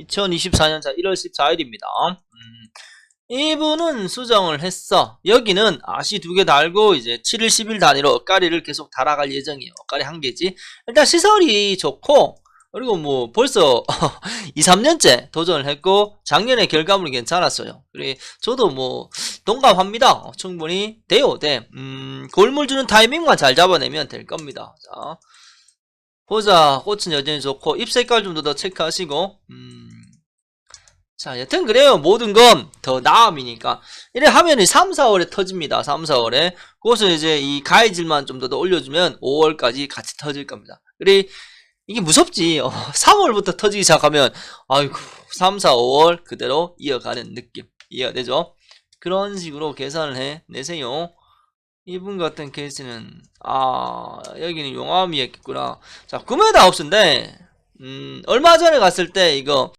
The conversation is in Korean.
2024년 1월 14일입니다. 음, 이분은 수정을 했어. 여기는 아시 두 개 달고 이제 7일 10일 단위로 엇가리를 계속 달아갈 예정이에요. 엇가리 한 개지. 일단 시설이 좋고 그리고 뭐 벌써 2, 3년째 도전을 했고 작년에 결과물이 괜찮았어요. 그래 저도 뭐 동감합니다. 어, 충분히 돼요. 돼. 음, 골물 주는 타이밍만 잘 잡아내면 될 겁니다. 자. 보자 꽃은 여전히 좋고 잎 색깔 좀 더 체크하시고 음. 자 여튼 그래요. 모든 건 더 나음이니까. 이래 하면 3, 4월에 터집니다. 3, 4월에. 그것을 이제 이 가해질만 좀 더 올려주면 5월까지 같이 터질 겁니다. 그래 이게 무섭지. 어, 3월부터 터지기 시작하면 아이고 3, 4, 5월 그대로 이어가는 느낌. 이해가 되죠? 그런 식으로 계산을 해 내세요. 이분 같은 케이스는 아 여기는 용암이 했겠구나. 자 구매다 없는데 음 얼마 전에 갔을 때 이거